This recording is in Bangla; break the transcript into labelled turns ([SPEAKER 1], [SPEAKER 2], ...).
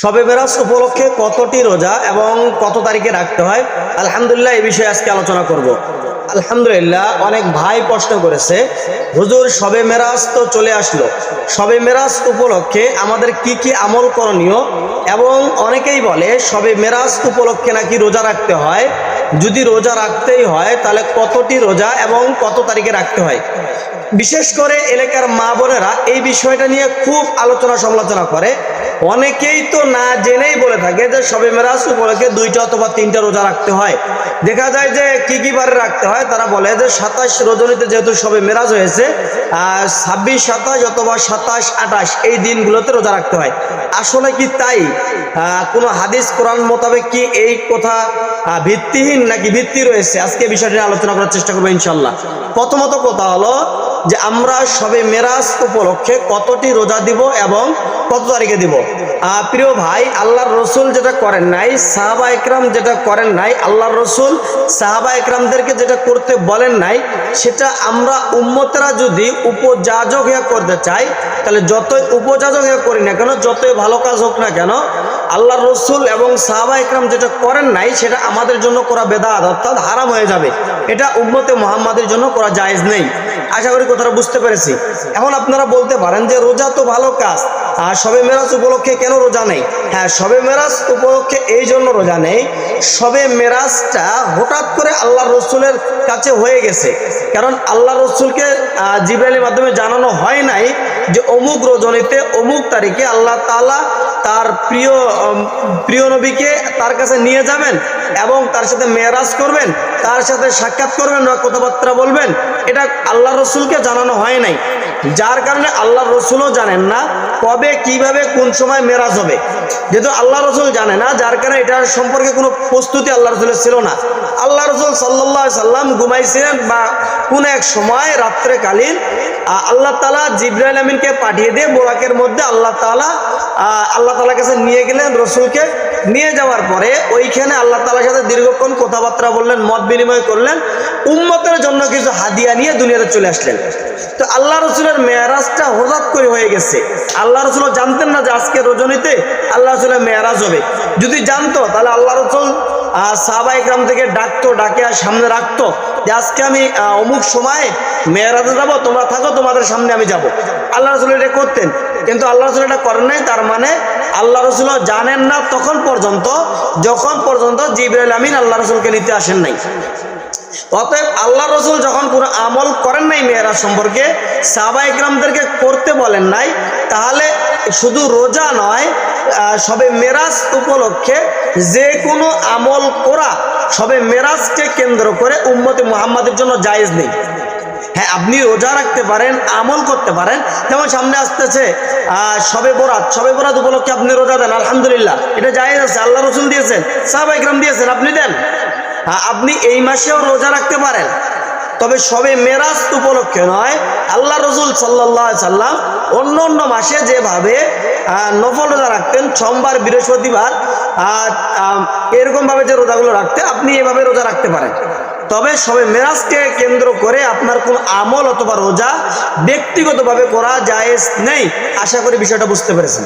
[SPEAKER 1] শবে মেরাজ উপলক্ষে কতটি রোজা এবং কত তারিখে রাখতে হয়? আলহামদুলিল্লাহ, এই বিষয়ে আজকে আলোচনা করব। আলহামদুলিল্লাহ, অনেক ভাই প্রশ্ন করেছে, হুজুর শবে মেরাজ তো চলে আসলো। শবে মেরাজ উপলক্ষে আমাদের কি কি আমল করণীয়? এবং অনেকেই বলে শবে মেরাজ উপলক্ষে নাকি রোজা রাখতে হয়? যদি রোজা রাখতেই হয়, তাহলে কতটি রোজা এবং কত তারিখে রাখতে হয়? বিশেষ করে এলাকার মা বোনেরা এই বিষয়টা নিয়ে খুব আলোচনা সমালোচনা করে। অনেকেই তো না জেনেই বলে থাকে যে সবে মেরাজ উপলক্ষে দুইটা অথবা তিনটা রোজা রাখতে হয়। দেখা যায় যে কি কি বারে রাখতে হয়, তারা বলে যে সাতাশ রজনীতে যেহেতু সবে মেরাজ হয়েছে, আর ছাব্বিশ, সাতাশ অথবা সাতাশ, আঠাশ এই দিনগুলোতে রোজা রাখতে হয়। আসলে কি তাই? কোনো হাদিস, কোরআন মোতাবেক কি এই কথা ভিত্তিহীন নাকি ভিত্তি রয়েছে? আজকে বিষয়টি আলোচনা করার চেষ্টা করব ইনশাল্লাহ প্রথমত কথা হলো যে আমরা সবে মেরাজ উপলক্ষে কতটি রোজা দিব এবং কত তারিখে দিব? প্রিয় ভাই, আল্লাহর রসুল যেটা করেন নাই, সাহাবা একরাম যেটা করেন নাই, আল্লাহর রসুল সাহাবা একরামদেরকে যেটা করতে বলেন নাই, সেটা আমরা উম্মতেরা যদি উপযাজক হয়ে করতে চাই, তাহলে যতই উপযাজক হয়ে করি না কেন, যতই ভালো কাজ হোক না কেন আল্লাহ রসুল এবং সাহাবা একরাম যেটা করেন নাই, সেটা আমাদের জন্য করা বেদাত, অর্থাৎ হারাম হয়ে যাবে। এটা উম্মতে মোহাম্মদের জন্য করা জায়েজ নেই। আশা করি কথাটা বুঝতে পেরেছি। এখন আপনারা বলতে পারেন যে রোজা তো ভালো কাজ, আর সবে মেরাজ উপলক্ষে কেন রোজা নেই? হ্যাঁ সবে মেরাজ উপলক্ষে এই জন্য রোজা নেই। সবে মেরাজটা হঠাৎ করে আল্লাহ রসুলের কাছে হয়ে গেছে। কারণ আল্লাহ রসুলকে জিব্রাইলের মাধ্যমে জানানো হয় নাই যে অমুক রজনীতে অমুক তারিখে আল্লাহ তাআলা তার প্রিয় প্রিয় নবীকে তার কাছে নিয়ে যাবেন এবং তার সাথে মেরাজ করবেন। তার সাথে সাক্ষাৎ করবেন বা কথাবার্তা বলবেন, এটা আল্লাহ রসুলকে জানানো হয় নাই। যার কারণে আল্লাহ রসুলও জানেন না কবে, কীভাবে, কোন সময় মেরাজ হবে। যেহেতু আল্লাহ রসুল জানে না যার কারণে এটার সম্পর্কে কোনো প্রস্তুতি আল্লাহ রসুলের ছিল না। আল্লাহ রসুল সাল্লাহ সাল্লাম ঘুমাইছিলেন বা কোন এক সময় রাত্রেকালীন আহ, আল্লাহ তালা জিব্রাইল আমিনকে পাঠিয়ে দিয়ে বোরাকের মধ্যে আল্লাহ তালা আল্লাহ তালার কাছে নিয়ে গেলেন রসুলকে। নিয়ে যাওয়ার পরে ওইখানে আল্লাহ তালার সাথে দীর্ঘক্ষণ কথাবার্তা বললেন মত বিনিময় করলেন। উম্মতের জন্য কিছু হাদিয়া নিয়ে দুনিয়াতে চলে আসলেন। তো আল্লাহ রসুলের মেয়ারাজটা হঠাৎ করে হয়ে গেছে। আল্লাহ রসুল জানতেন না যে আজকে রজনীতে আল্লাহ রসুলের মেয়ারাজ হবে। যদি জানতো, তাহলে আল্লাহ রসুল সাহাবা ইকরাম থেকে ডাকতো, ডাকে আর সামনে রাখতো যে আজকে আমি অমুক সময় মেয়েরাজে যাব, তোমরা থাকো, তোমাদের সামনে আমি যাব। আল্লাহ রসুল এটা করতেন। কিন্তু আল্লাহ রসুল এটা করেন নাই, তার মানে আল্লাহ রসুলও জানেন না তখন পর্যন্ত, যখন পর্যন্ত জিবরাইল আমিন আল্লাহ রসুলকে নিতে আসেন নাই। অতএব আল্লাহ রসুল যখন কোনো আমল করেন নাই মেয়েরা সম্পর্কে, সাহবা ইকরামদেরকে করতে বলেন নাই, তাহলে শুধু রোজা নয় সবে মেরাজ উপলক্ষে যে কোনো আমল করা সবে মেরাজকে কেন্দ্র করে উম্মতে মুহাম্মাদের জন্য জায়েজ নেই। হ্যাঁ আপনি রোজা রাখতে পারেন, আমল করতে পারেন, যেমন সামনে আসতেছে সবে বরাত সবে বরাত উপলক্ষে আপনি রোজা দেন, আলহামদুলিল্লাহ, এটা জায়েজ আছে, আল্লাহ রসুল দিয়েছেন, সাহাবা ইকরাম দিয়েছেন, আপনি দেন। আপনি এই মাসেও রোজা রাখতে পারেন। তবে সবে মেরাজ উপলক্ষে নয়। আল্লাহ রসুল সাল্লাহ সাল্লাম অন্য অন্য মাসে যেভাবে নফল রোজা রাখতেন, সোমবার, বৃহস্পতিবার এরকমভাবে যে রোজাগুলো রাখতে, আপনি এভাবে রোজা রাখতে পারেন। তবে সবে মেরাজকে কেন্দ্র করে আপনার কোন আমল অথবা রোজা ব্যক্তিগতভাবে করা যায় নেই। আশা করি বিষয়টা বুঝতে পেরেছেন।